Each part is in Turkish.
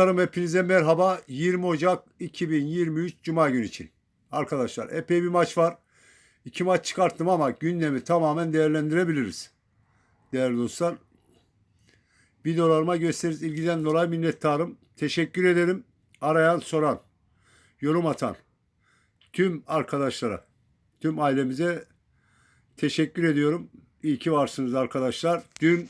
Arkadaşlarım hepinize merhaba. 20 Ocak 2023 Cuma günü için. Arkadaşlar epey bir maç var. İki maç çıkarttım ama gündemi tamamen değerlendirebiliriz. Değerli dostlar. Videolarıma gösteririz. ilgiden dolayı minnettarım. Teşekkür ederim. Arayan, soran, yorum atan tüm arkadaşlara, tüm ailemize teşekkür ediyorum. İyi ki varsınız arkadaşlar. Dün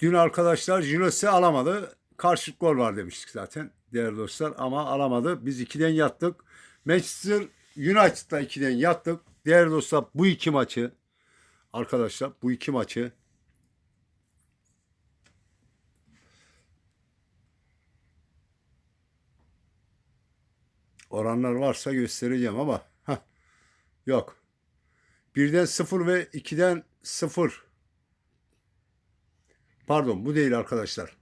Dün arkadaşlar Jilos'u alamadı. Karşılık gol var demiştik zaten değerli dostlar ama alamadı. Biz 2'den yattık. Manchester United'da 2'den yattık. Değerli dostlar bu iki maçı arkadaşlar bu iki maçı oranlar varsa göstereceğim ama heh, yok. Birden 0 ve 2'den 0 Pardon bu değil arkadaşlar.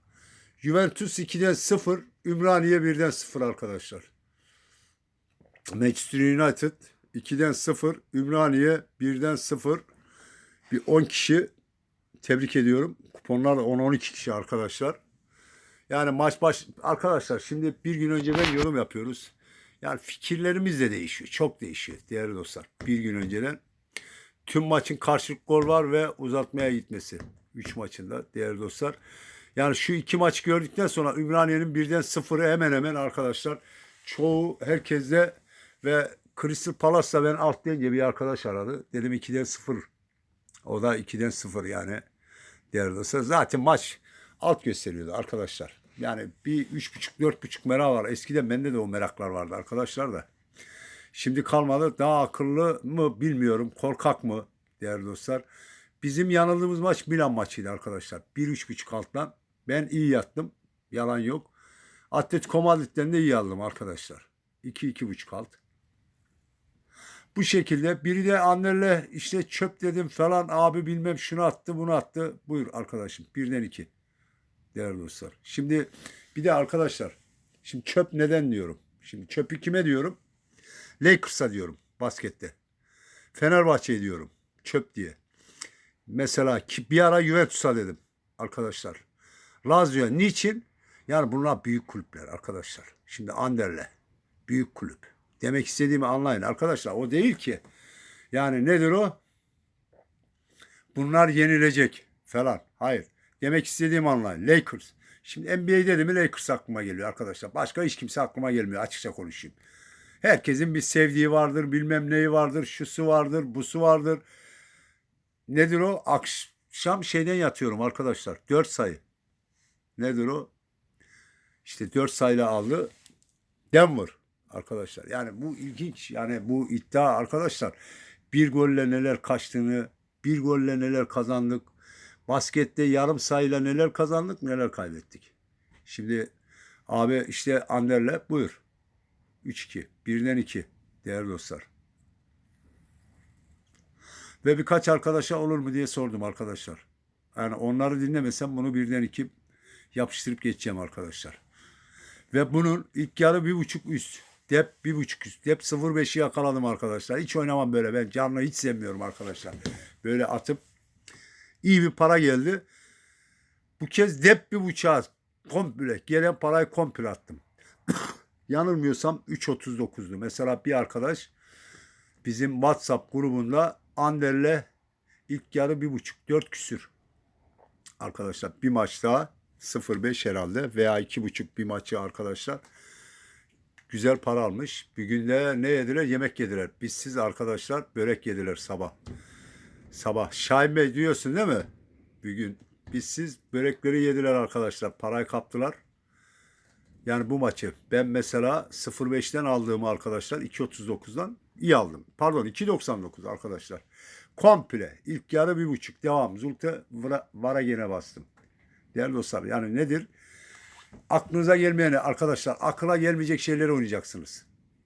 Juventus 2'den 0, Ümraniye 1'den 0 arkadaşlar. Manchester United 2'den 0, Ümraniye 1'den 0. Bir 10 kişi tebrik ediyorum. Kuponlar da 10-12 kişi arkadaşlar. Yani maç baş arkadaşlar şimdi bir gün önceden yorum yapıyoruz. Yani fikirlerimiz de değişiyor. Çok değişiyor değerli dostlar. Bir gün önceden tüm maçın karşılık gol var ve uzatmaya gitmesi. 3 maçında değerli dostlar. Yani şu iki maç gördükten sonra Ümraniye'nin birden sıfırı hemen hemen arkadaşlar çoğu herkeste ve Crystal Palace'da ben alt deyince bir arkadaş aradı. Dedim 2'den 0. O da 2'den 0 yani değerli dostlar. Zaten maç alt gösteriyordu arkadaşlar. Yani bir 3,5-4,5 merak var. Eskiden bende de o meraklar vardı arkadaşlar da. Şimdi kalmadı. Daha akıllı mı bilmiyorum. Korkak mı değerli dostlar. Bizim yanıldığımız maç Milan maçıydı arkadaşlar. 1-3,5 alttan. Ben iyi yattım. Yalan yok. Atletico Madrid'den de iyi aldım arkadaşlar. 2-2,5 alt. Bu şekilde biri de annelerle işte çöp dedim falan abi bilmem şunu attı bunu attı. Buyur arkadaşım birden iki. Değerli dostlar. Şimdi bir de arkadaşlar şimdi çöp neden diyorum. Şimdi çöpü kime diyorum? Lakers'a diyorum baskette. Fenerbahçe'ye diyorum çöp diye. Mesela bir ara Juventus'a dedim arkadaşlar. Lazio niçin? Yani bunlar büyük kulüpler arkadaşlar. Şimdi Anderle büyük kulüp. Demek istediğimi anlayın arkadaşlar. O değil ki. Yani nedir o? Bunlar yenilecek falan. Hayır. Demek istediğimi anlayın. Lakers. Şimdi NBA dedi mi Lakers aklıma geliyor arkadaşlar. Başka hiç kimse aklıma gelmiyor açıkça konuşayım. Herkesin bir sevdiği vardır, bilmem neyi vardır, şusu vardır, busu vardır. Nedir o? Akşam şeyden yatıyorum arkadaşlar. 4 sayı. Nedir o? İşte 4 sayıyla aldı. Denver arkadaşlar. Yani bu ilginç. Yani bu iddia arkadaşlar. Bir golle neler kaçtığını, bir golle neler kazandık. Baskette yarım sayıyla neler kazandık, neler kaybettik. Şimdi abi işte Anderle buyur. 3-2. Birden 2 değerli dostlar. Ve birkaç arkadaşa olur mu diye sordum arkadaşlar. Yani onları dinlemesem bunu birden iki yapıştırıp geçeceğim arkadaşlar. Ve bunun ilk yarı bir buçuk üst. Dep bir buçuk üst. Dep 0.5'i yakaladım arkadaşlar. Hiç oynamam böyle. Ben canlı hiç sevmiyorum arkadaşlar. Böyle atıp iyi bir para geldi. Bu kez dep bir buçuğa komple gelen parayı komple attım. Yanılmıyorsam 3.39'du. Mesela bir arkadaş bizim WhatsApp grubunda Ander'le ilk yarı bir buçuk, dört küsür. Arkadaşlar bir maç daha 0-5 herhalde veya iki buçuk bir maçı arkadaşlar. Güzel para almış. Bir günde ne yediler? Yemek yediler. Biz siz arkadaşlar börek yediler sabah. Sabah. Şahin Bey diyorsun değil mi? Bir gün biz siz börekleri yediler arkadaşlar. Parayı kaptılar. Yani bu maçı ben mesela 0.5'ten aldığımı arkadaşlar 2.39'dan iyi aldım. Pardon 2.99 arkadaşlar. Komple ilk yarı bir buçuk devam. Zulte vara, vara gene bastım. Değerli dostlar yani nedir? Aklınıza gelmeyeni arkadaşlar akla gelmeyecek şeyleri oynayacaksınız.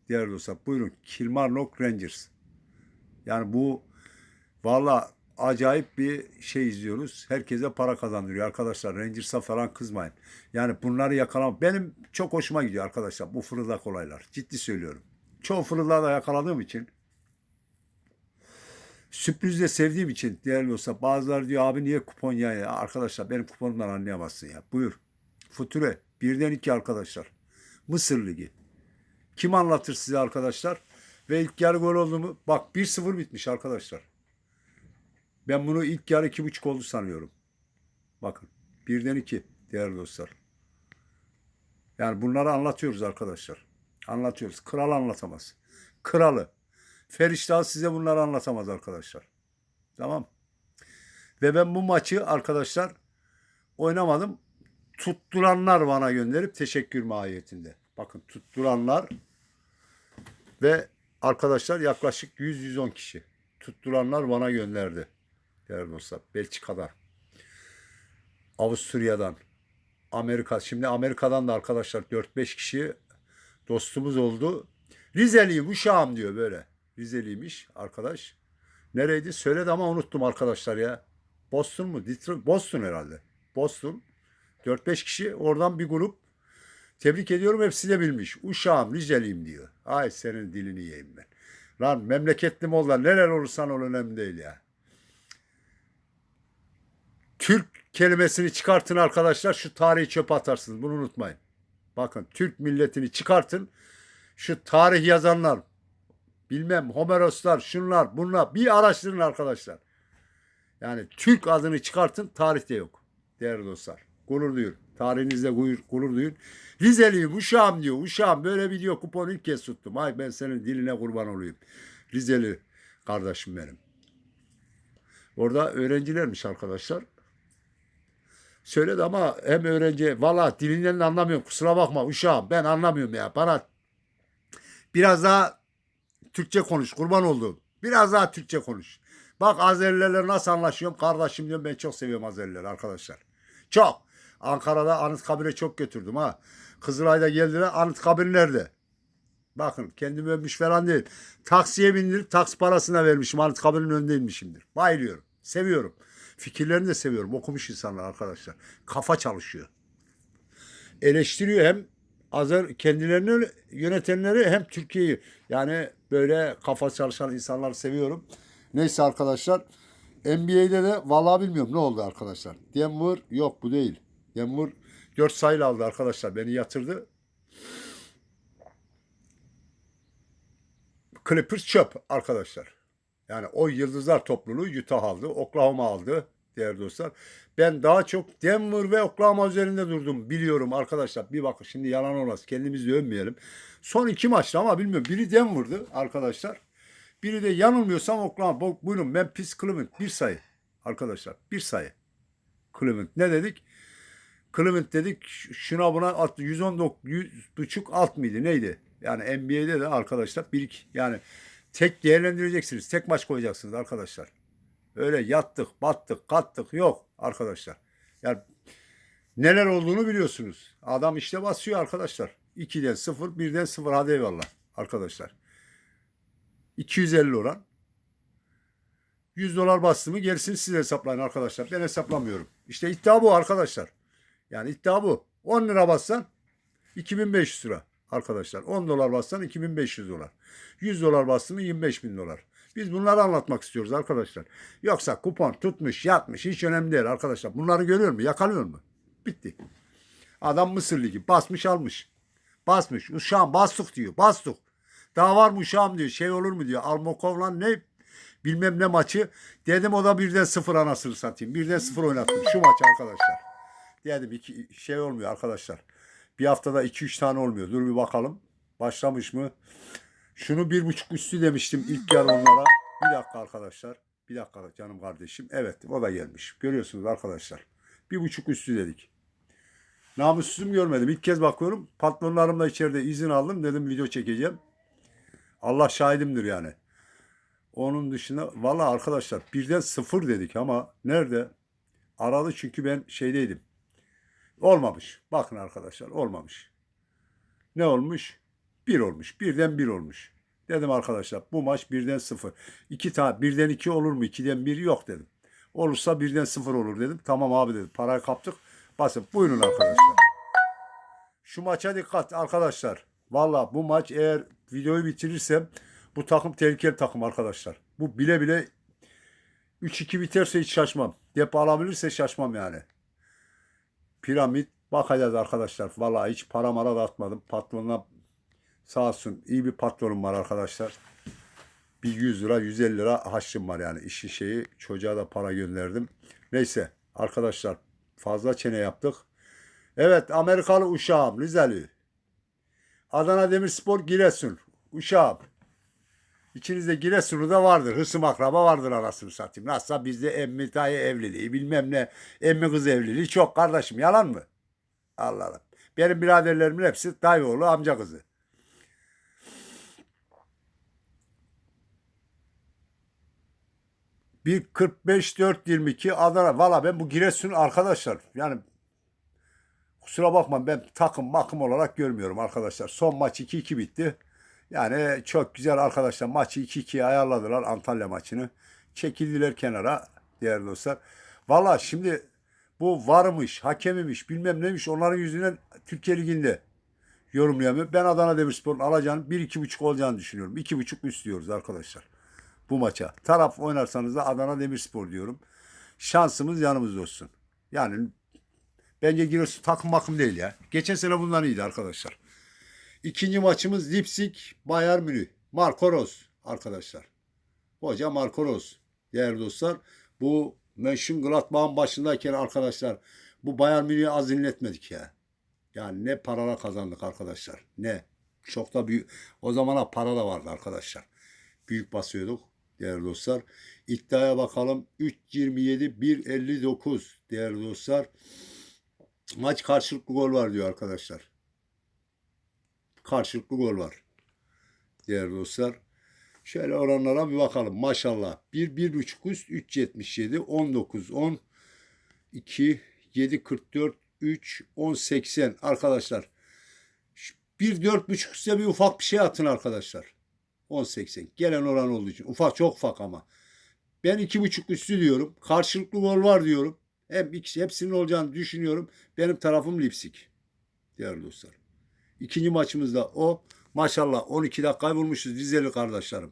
Değerli dostlar buyurun Kilmarnock Rangers. Yani bu valla acayip bir şey izliyoruz. Herkese para kazandırıyor arkadaşlar. Rangers'a falan kızmayın. Yani bunları yakalam. Benim çok hoşuma gidiyor arkadaşlar bu fırıldak olaylar. Ciddi söylüyorum. Çoğu fırıldağı da yakaladığım için Sürpriz de sevdiğim için değerli olsa bazıları diyor abi niye kupon ya, ya? Arkadaşlar benim kuponumdan anlayamazsın ya. Buyur. Future. Birden iki arkadaşlar. Mısır Ligi. Kim anlatır size arkadaşlar? Ve ilk yarı gol oldu mu? Bak 1-0 bitmiş arkadaşlar. Ben bunu ilk yarı iki buçuk oldu sanıyorum. Bakın. Birden iki değerli dostlar. Yani bunları anlatıyoruz arkadaşlar. Anlatıyoruz. Kral anlatamaz. Kralı. Feriştah size bunları anlatamaz arkadaşlar. Tamam. Ve ben bu maçı arkadaşlar oynamadım. Tutturanlar bana gönderip teşekkür mahiyetinde. Bakın tutturanlar ve arkadaşlar yaklaşık 100-110 kişi. Tutturanlar bana gönderdi. Değerli dostlar. Belçika'dan. Avusturya'dan. Amerika. Şimdi Amerika'dan da arkadaşlar 4-5 kişi dostumuz oldu. Rizeliyim uşağım diyor böyle. Rizeliymiş arkadaş. Nereydi? Söyledi ama unuttum arkadaşlar ya. Boston mu? Detroit, Boston herhalde. Boston. 4-5 kişi oradan bir grup. Tebrik ediyorum hepsi de bilmiş. Uşağım Rizeliyim diyor. Ay senin dilini yiyeyim ben. Lan memleketlim ol da neler olursan ol önemli değil ya. Türk kelimesini çıkartın arkadaşlar şu tarihi çöpe atarsınız. Bunu unutmayın. Bakın Türk milletini çıkartın. Şu tarih yazanlar bilmem Homeroslar şunlar bunlar bir araştırın arkadaşlar. Yani Türk adını çıkartın tarihte yok. Değerli dostlar. Gurur duyun. Tarihinizde gurur, gurur duyun. Rizeliyim uşağım diyor. Uşağım böyle bir diyor kuponu ilk kez tuttum. Ay ben senin diline kurban olayım. Rizeli kardeşim benim. Orada öğrencilermiş arkadaşlar. Söyledi ama hem öğrenci valla dilinden de anlamıyorum kusura bakma uşağım ben anlamıyorum ya bana biraz daha Türkçe konuş kurban olduğum biraz daha Türkçe konuş. Bak Azerilerle nasıl anlaşıyorum kardeşim diyorum ben çok seviyorum Azerileri arkadaşlar. Çok. Ankara'da Anıtkabir'e çok götürdüm ha. Kızılay'da geldiler Anıtkabir nerede? Bakın kendimi övmüş falan değil. Taksiye bindirip taksi parasına vermişim. Anıtkabir'in önündeymişimdir. Bayılıyorum. Seviyorum. Fikirlerini de seviyorum. Okumuş insanlar arkadaşlar. Kafa çalışıyor. Eleştiriyor hem Azer kendilerini yönetenleri hem Türkiye'yi. Yani böyle kafa çalışan insanları seviyorum. Neyse arkadaşlar. NBA'de de vallahi bilmiyorum ne oldu arkadaşlar. Denver yok bu değil. Denver 4 sayıyla aldı arkadaşlar. Beni yatırdı. Clippers çöp arkadaşlar. Yani o yıldızlar topluluğu Utah aldı. Oklahoma aldı değerli dostlar. Ben daha çok Denver ve Oklahoma üzerinde durdum. Biliyorum arkadaşlar. Bir bakın şimdi yalan olmaz. Kendimizi övmeyelim. Son iki maçta ama bilmiyorum. Biri Denver'dı arkadaşlar. Biri de yanılmıyorsam Oklahoma. Bu- Buyurun Memphis Cleveland. Bir sayı arkadaşlar. Bir sayı. Cleveland. Ne dedik? Cleveland dedik şuna buna at 119 100 buçuk alt mıydı neydi? Yani NBA'de de arkadaşlar bir iki yani tek değerlendireceksiniz. Tek maç koyacaksınız arkadaşlar. Öyle yattık, battık, kattık yok arkadaşlar. Yani neler olduğunu biliyorsunuz. Adam işte basıyor arkadaşlar. 2'den 0, 1'den 0 hadi eyvallah arkadaşlar. 250 oran. 100 dolar bastı mı gerisini siz hesaplayın arkadaşlar. Ben hesaplamıyorum. İşte iddia bu arkadaşlar. Yani iddia bu. 10 lira bassan 2500 lira arkadaşlar. 10 dolar bassan 2500 dolar. 100 dolar bastın mı 25 bin dolar. Biz bunları anlatmak istiyoruz arkadaşlar. Yoksa kupon tutmuş yatmış hiç önemli değil arkadaşlar. Bunları görüyor mu? Yakalıyor mu? Bitti. Adam Mısır Ligi basmış almış. Basmış. Uşağım bastık diyor. Bastık. Daha var mı uşağım diyor. Şey olur mu diyor. Almokov'la ne bilmem ne maçı. Dedim o da birden sıfır anasını satayım. Birden sıfır oynattım. Şu maç arkadaşlar. Dedim iki şey olmuyor arkadaşlar. Bir haftada iki üç tane olmuyor. Dur bir bakalım. Başlamış mı? Şunu bir buçuk üstü demiştim ilk yarı onlara. Bir dakika arkadaşlar. Bir dakika canım kardeşim. Evet o da gelmiş. Görüyorsunuz arkadaşlar. Bir buçuk üstü dedik. Namussuzum görmedim. İlk kez bakıyorum. Patronlarımla içeride izin aldım. Dedim video çekeceğim. Allah şahidimdir yani. Onun dışında valla arkadaşlar birden sıfır dedik ama nerede? Aradı çünkü ben şeydeydim. Olmamış. Bakın arkadaşlar olmamış. Ne olmuş? Bir olmuş. Birden bir olmuş. Dedim arkadaşlar bu maç birden sıfır. İki tane birden iki olur mu? İkiden bir yok dedim. Olursa birden sıfır olur dedim. Tamam abi dedi. Parayı kaptık. Basıp buyurun arkadaşlar. Şu maça dikkat arkadaşlar. Valla bu maç eğer videoyu bitirirsem bu takım tehlikeli takım arkadaşlar. Bu bile bile 3-2 biterse hiç şaşmam. Depo alabilirse şaşmam yani. Piramit bakacağız arkadaşlar. Vallahi hiç para mara da atmadım. Patronuna sağ olsun iyi bir patronum var arkadaşlar. Bir 100 lira 150 lira haşım var yani işin şeyi. Çocuğa da para gönderdim. Neyse arkadaşlar fazla çene yaptık. Evet Amerikalı uşağım Rizeli. Adana Demirspor Giresun. Uşağım. İçinizde Giresun'u da vardır. Hısım akraba vardır arasını satayım. Nasılsa bizde emmi dayı evliliği bilmem ne emmi kız evliliği çok kardeşim. Yalan mı? Allah Allah. Benim biraderlerimin hepsi dayı oğlu amca kızı. Bir 45 4 22 Adana. Valla ben bu Giresun arkadaşlar. Yani kusura bakma ben takım makım olarak görmüyorum arkadaşlar. Son maç 2-2 bitti. Yani çok güzel arkadaşlar maçı 2-2'ye ayarladılar Antalya maçını. Çekildiler kenara değerli dostlar. Valla şimdi bu varmış, hakemimiş, bilmem neymiş onların yüzünden Türkiye Ligi'nde yorumlayamıyorum. Ben Adana Demirspor'un alacağını 1-2,5 olacağını düşünüyorum. 2,5 üst diyoruz arkadaşlar bu maça. Taraf oynarsanız da Adana Demirspor diyorum. Şansımız yanımızda olsun. Yani bence Giresun takım makım değil ya. Geçen sene bundan iyiydi arkadaşlar. İkinci maçımız Leipzig Bayern Münih. Marco Rose arkadaşlar. Hoca Marco Rose. Değerli dostlar bu Mönchengladbach'ın başındayken arkadaşlar bu Bayern Münih'i az inletmedik ya. Yani ne paralar kazandık arkadaşlar. Ne. Çok da büyük. O zamana para da vardı arkadaşlar. Büyük basıyorduk değerli dostlar. İddiaya bakalım. 3.27 1.59 değerli dostlar. Maç karşılıklı gol var diyor arkadaşlar. Karşılıklı gol var. Değerli dostlar. Şöyle oranlara bir bakalım. Maşallah. 1 1.5 üst 3.77 19 10 2 7 44 3 10 80 arkadaşlar. 1 4.5 üstte bir ufak bir şey atın arkadaşlar. 10.80. Gelen oran olduğu için. Ufak çok ufak ama. Ben 2.5 üstü diyorum. Karşılıklı gol var diyorum. Hem ikisi, hepsinin olacağını düşünüyorum. Benim tarafım Leipzig. Değerli dostlar. İkinci maçımızda o. Maşallah 12 dakika vurmuşuz Rizeli kardeşlerim.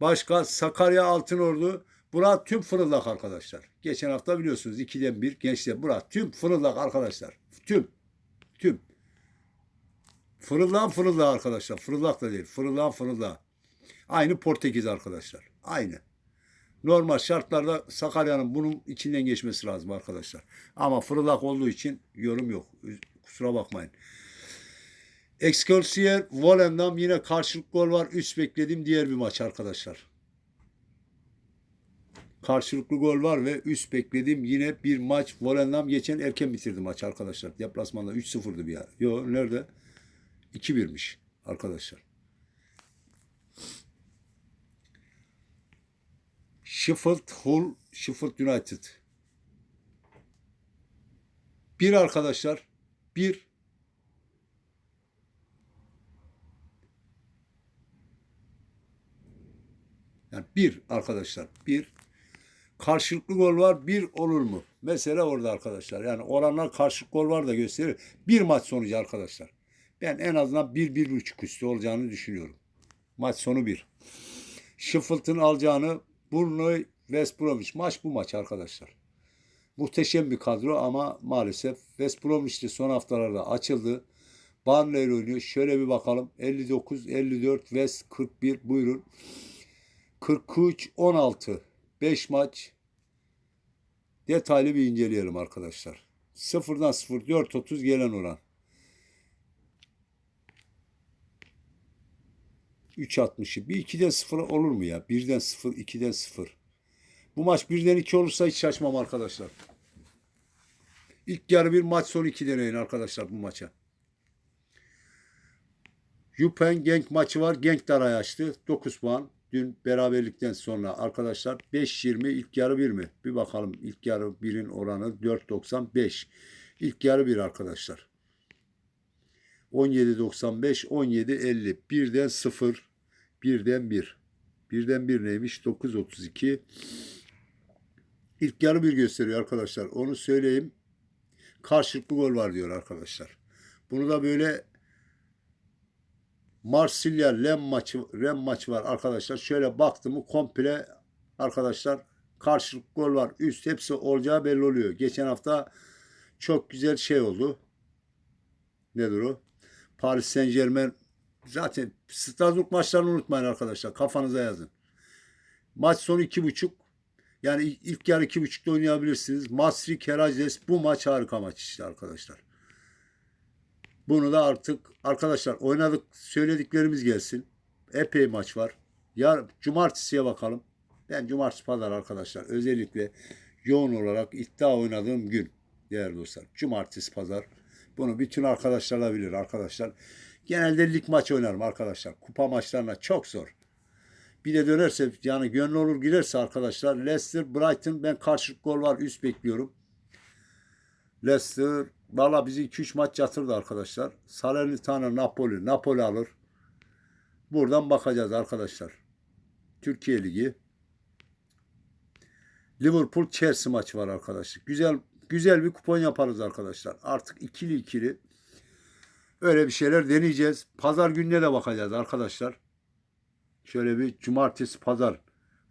Başka Sakarya Altınordu. Bura tüm fırıldak arkadaşlar. Geçen hafta biliyorsunuz 2'den 1 gençler. Bura tüm fırıldak arkadaşlar. Tüm. Tüm. Fırıldan fırıldağı arkadaşlar. Fırıldak da değil. Fırıldan fırıldağı. Aynı Portekiz arkadaşlar. Aynı. Normal şartlarda Sakarya'nın bunun içinden geçmesi lazım arkadaşlar. Ama fırıldak olduğu için yorum yok. Kusura bakmayın. Excelsior Volendam yine karşılık gol var. Üst bekledim diğer bir maç arkadaşlar. Karşılıklı gol var ve üst bekledim yine bir maç. Volendam geçen erken bitirdi maç arkadaşlar. Deplasmanda 3-0'dı bir ara. Yo nerede? 2-1'miş arkadaşlar. Sheffield Hull, Sheffield United. Bir arkadaşlar, bir yani bir arkadaşlar, bir karşılıklı gol var, bir olur mu? Mesele orada arkadaşlar. Yani oranlar karşılıklı gol var da gösterir. Bir maç sonucu arkadaşlar. Ben en azından bir, bir buçuk üstü olacağını düşünüyorum. Maç sonu bir. Sheffield'ın alacağını Burnley West Bromwich. Maç bu maç arkadaşlar. Muhteşem bir kadro ama maalesef West Bromwich de son haftalarda açıldı. Burnley ile oynuyor. Şöyle bir bakalım. 59, 54, West 41 buyurun. 43, 16. 5 maç. Detaylı bir inceleyelim arkadaşlar. 0'dan 0, 4, 30 gelen oran. 3.60'ı. Bir 2'den 0 olur mu ya? 1'den 0, 2'den 0. Bu maç 1'den 2 olursa hiç şaşmam arkadaşlar. İlk yarı bir maç sonu 2 deneyin arkadaşlar bu maça. Yupen Genk maçı var. Genk de araya açtı. 9 puan. Dün beraberlikten sonra arkadaşlar 5-20 ilk yarı 1 mi? Bir bakalım ilk yarı 1'in oranı 4.95. İlk yarı 1 arkadaşlar. 17.95, 17.50. Birden 0, birden 1. Birden 1 neymiş? 9.32. İlk yarı bir gösteriyor arkadaşlar. Onu söyleyeyim. Karşılıklı gol var diyor arkadaşlar. Bunu da böyle Marsilya Lem maçı Rem maçı var arkadaşlar. Şöyle baktım komple arkadaşlar Karşılık gol var. Üst hepsi olacağı belli oluyor. Geçen hafta çok güzel şey oldu. Nedir o? Paris Saint Germain zaten Strasbourg maçlarını unutmayın arkadaşlar. Kafanıza yazın. Maç sonu iki buçuk. Yani ilk- yarı iki buçukta oynayabilirsiniz. Masri Keraces bu maç harika maç işte arkadaşlar. Bunu da artık arkadaşlar oynadık söylediklerimiz gelsin. Epey maç var. Yar cumartesiye bakalım. Ben cumartesi pazar arkadaşlar özellikle yoğun olarak iddia oynadığım gün değerli dostlar. Cumartesi pazar. Bunu bütün arkadaşlarla bilir arkadaşlar. Genelde lig maç oynarım arkadaşlar. Kupa maçlarına çok zor. Bir de dönerse yani gönlü olur girerse arkadaşlar Leicester, Brighton ben karşılık gol var üst bekliyorum. Leicester valla bizi 2-3 maç yatırdı arkadaşlar. Salernitana Napoli. Napoli alır. Buradan bakacağız arkadaşlar. Türkiye Ligi. Liverpool Chelsea maçı var arkadaşlar. Güzel güzel bir kupon yaparız arkadaşlar. Artık ikili ikili öyle bir şeyler deneyeceğiz. Pazar gününe de bakacağız arkadaşlar. Şöyle bir cumartesi pazar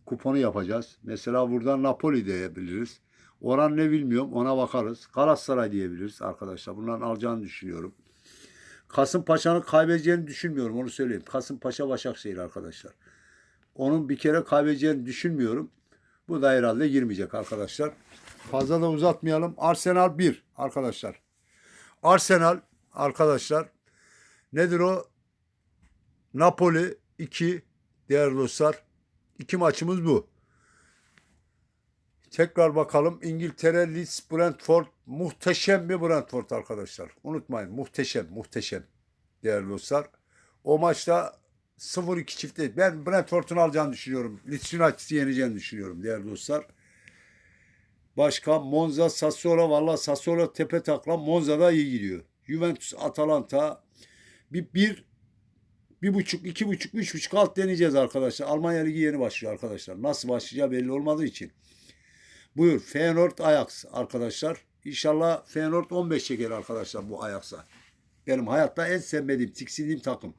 kuponu yapacağız. Mesela buradan Napoli diyebiliriz. Oran ne bilmiyorum ona bakarız. Galatasaray diyebiliriz arkadaşlar. Bunların alacağını düşünüyorum. Kasımpaşa'nın kaybedeceğini düşünmüyorum onu söyleyeyim. Kasımpaşa Başakşehir arkadaşlar. Onun bir kere kaybedeceğini düşünmüyorum. Bu da herhalde girmeyecek arkadaşlar. Fazla da uzatmayalım. Arsenal 1 arkadaşlar. Arsenal arkadaşlar nedir o? Napoli 2 değerli dostlar. İki maçımız bu. Tekrar bakalım. İngiltere, Leeds, Brentford. Muhteşem bir Brentford arkadaşlar. Unutmayın muhteşem, muhteşem değerli dostlar. O maçta 0-2 çifte. Ben Brentford'un alacağını düşünüyorum. Leeds United'i yeneceğini düşünüyorum değerli dostlar. Başka Monza, Sassuolo. Valla Sassuolo tepe takla. Monza da iyi gidiyor. Juventus, Atalanta. Bir, bir, bir buçuk, iki buçuk, üç buçuk alt deneyeceğiz arkadaşlar. Almanya Ligi yeni başlıyor arkadaşlar. Nasıl başlayacağı belli olmadığı için. Buyur. Feyenoord, Ajax arkadaşlar. İnşallah Feyenoord 15 çeker arkadaşlar bu Ajax'a. Benim hayatta en sevmediğim, tiksindiğim takım.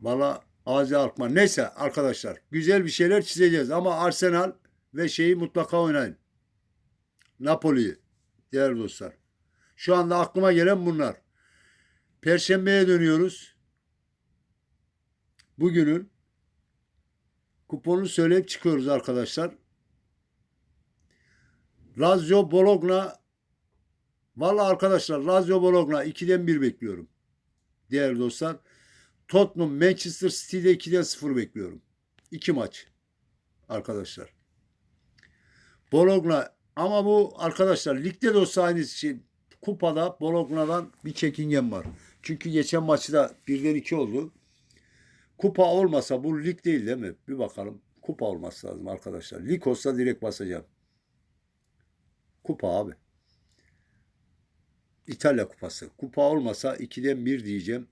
Valla Azi Alkmaar. Neyse arkadaşlar. Güzel bir şeyler çizeceğiz. Ama Arsenal ve şeyi mutlaka oynayın. Napoli'yi. Değerli dostlar. Şu anda aklıma gelen bunlar. Perşembeye dönüyoruz. Bugünün kuponunu söyleyip çıkıyoruz arkadaşlar. Lazio Bologna Valla arkadaşlar Lazio Bologna 2'den 1 bekliyorum. Değerli dostlar. Tottenham Manchester City'de 2'den 0 bekliyorum. 2 maç. Arkadaşlar. Bologna ama bu arkadaşlar ligde de olsa aynı şey. Kupada Bologna'dan bir çekingen var. Çünkü geçen maçı da birden 2 oldu. Kupa olmasa bu lig değil değil mi? Bir bakalım. Kupa olması lazım arkadaşlar. Lig olsa direkt basacağım. Kupa abi. İtalya kupası. Kupa olmasa 2'den 1 diyeceğim.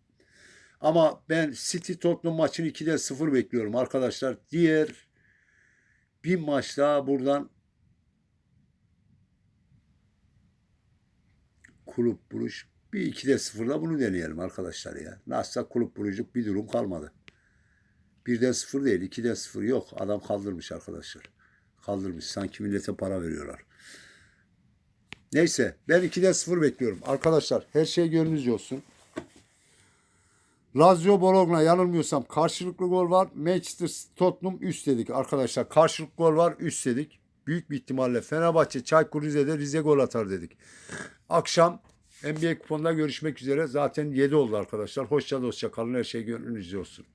Ama ben City Tottenham maçını 2'den 0 bekliyorum arkadaşlar. Diğer bir maç daha buradan kulüp buluş bir 2'de 0'da bunu deneyelim arkadaşlar ya. Nasılsa kulüp buluşluk bir durum kalmadı. 1'den 0 değil 2'den 0 yok. Adam kaldırmış arkadaşlar. Kaldırmış. Sanki millete para veriyorlar. Neyse ben 2'den 0 bekliyorum. Arkadaşlar her şey gönlünüzce olsun. Lazio Bologna yanılmıyorsam karşılıklı gol var. Manchester Tottenham üst dedik arkadaşlar. Karşılıklı gol var üst dedik. Büyük bir ihtimalle Fenerbahçe Çaykur Rize'de Rize gol atar dedik. Akşam NBA kuponda görüşmek üzere. Zaten 7 oldu arkadaşlar. Hoşça dostça kalın. Her şey gönlünüzce olsun.